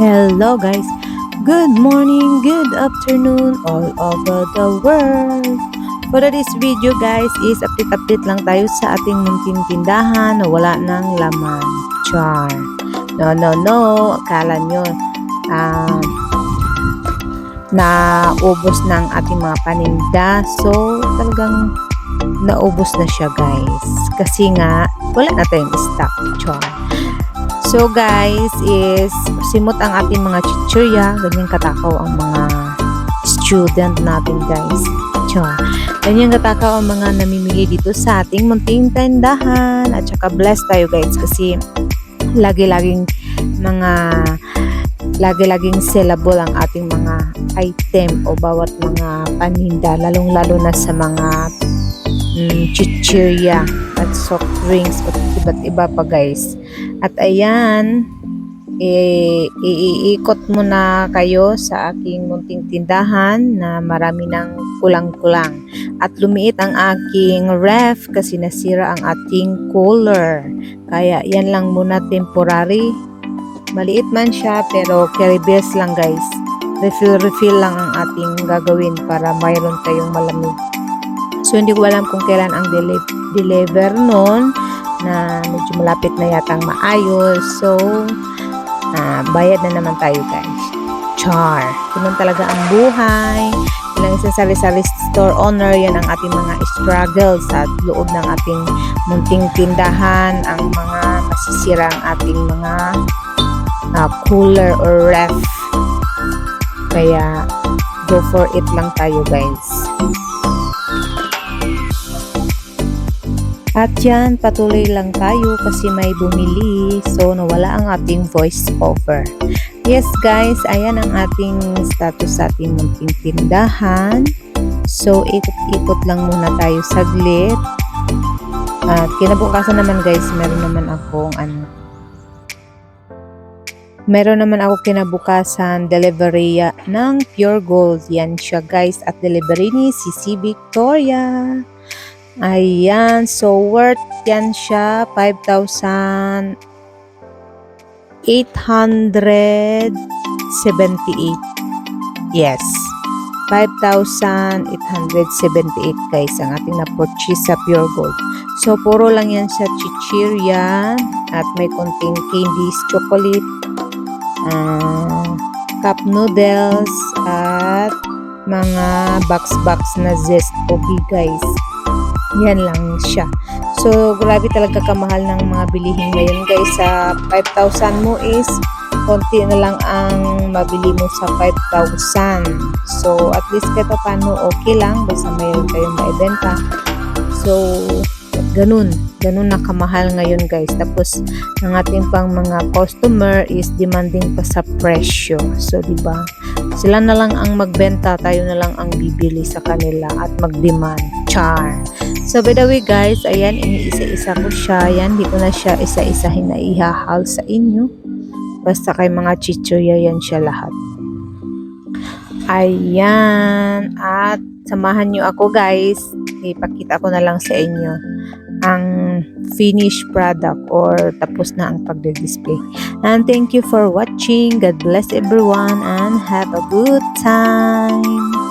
Hello guys! Good morning, good afternoon all over the world! For this video guys is update-update lang tayo sa ating munting tindahan na wala ng laman. Char! No, no, no! Akala nyo ah, naubos ng ating mga paninda. So, talagang naubos na siya guys. Kasi nga, wala na tayong stock. Char! So guys, is simot ang ating mga chichurya. Ganyan katakaw ang mga student natin guys. Char. Ganyan katakaw ang mga namimili dito sa ating munting tindahan. At saka bless tayo guys kasi lagi-laging mga lagi-laging sellable ang ating mga item o bawat mga paninda lalong-lalo na sa mga mm, chichirya at soft drinks at iba't iba pa guys. At ayan, eh, iikot mo na kayo sa aking munting tindahan na marami ng kulang-kulang. At lumiit ang aking ref kasi nasira ang ating cooler. Kaya yan lang muna temporary. Maliit man siya pero carry best lang guys. Refill-refill lang ang ating gagawin para mayroon kayong malamig. So hindi ko alam kung kailan ang deli- deliver noon na medyo malapit na yatang maayos. So, ah, bayad na naman tayo guys. Char. Ganun talaga ang buhay. Ilang isang sari-sari store owner, yan ang ating mga struggles sa loob ng ating munting tindahan, ang mga masisira ang ating mga ah, cooler or ref. Kaya, go for it lang tayo guys. At yan, patuloy lang tayo kasi may bumili. So, nawala ang ating voice over. Yes guys, ayan ang ating status sa ating munting tindahan. So, ikot-ikot lang muna tayo saglit. At kinabukasan naman guys, meron naman akong ano, meron naman ako kinabukasan delivery ng Pure Gold. Yan siya guys at delivery ni Sisi Victoria. Ayan, so worth yan siya 5,878. Yes. 5,878 guys ang ating na-purchase sa Pure Gold. So, puro lang yan sa chichirya at may konting candies, chocolate, ah, cup noodles, at mga box-box na zest pogi guys. Yan lang siya. So, grabe talaga kamahal ng mga bilihin ngayon guys. Sa 5,000 mo is konti na lang ang mabili mo sa 5,000. So, at least kahit pa paano okay lang. Basta mayroon kayong maibenta. So, ganun. Ganun na kamahal ngayon guys. Tapos, ang ating pang mga customer is demanding pa sa presyo. So, di ba? Sila na lang ang magbenta, tayo na lang ang bibili sa kanila at mag-demand. Char. So, by the way guys, ayan, iniisa-isa ko siya. Yan, di ko na siya isa-isahin na ihahal sa inyo. Basta kay mga chichoya yan siya lahat. Ayan. At samahan nyo ako guys. Ipakita ko na lang sa inyo ang finished product or tapos na ang pagde-display. And thank you for watching. God bless everyone and have a good time.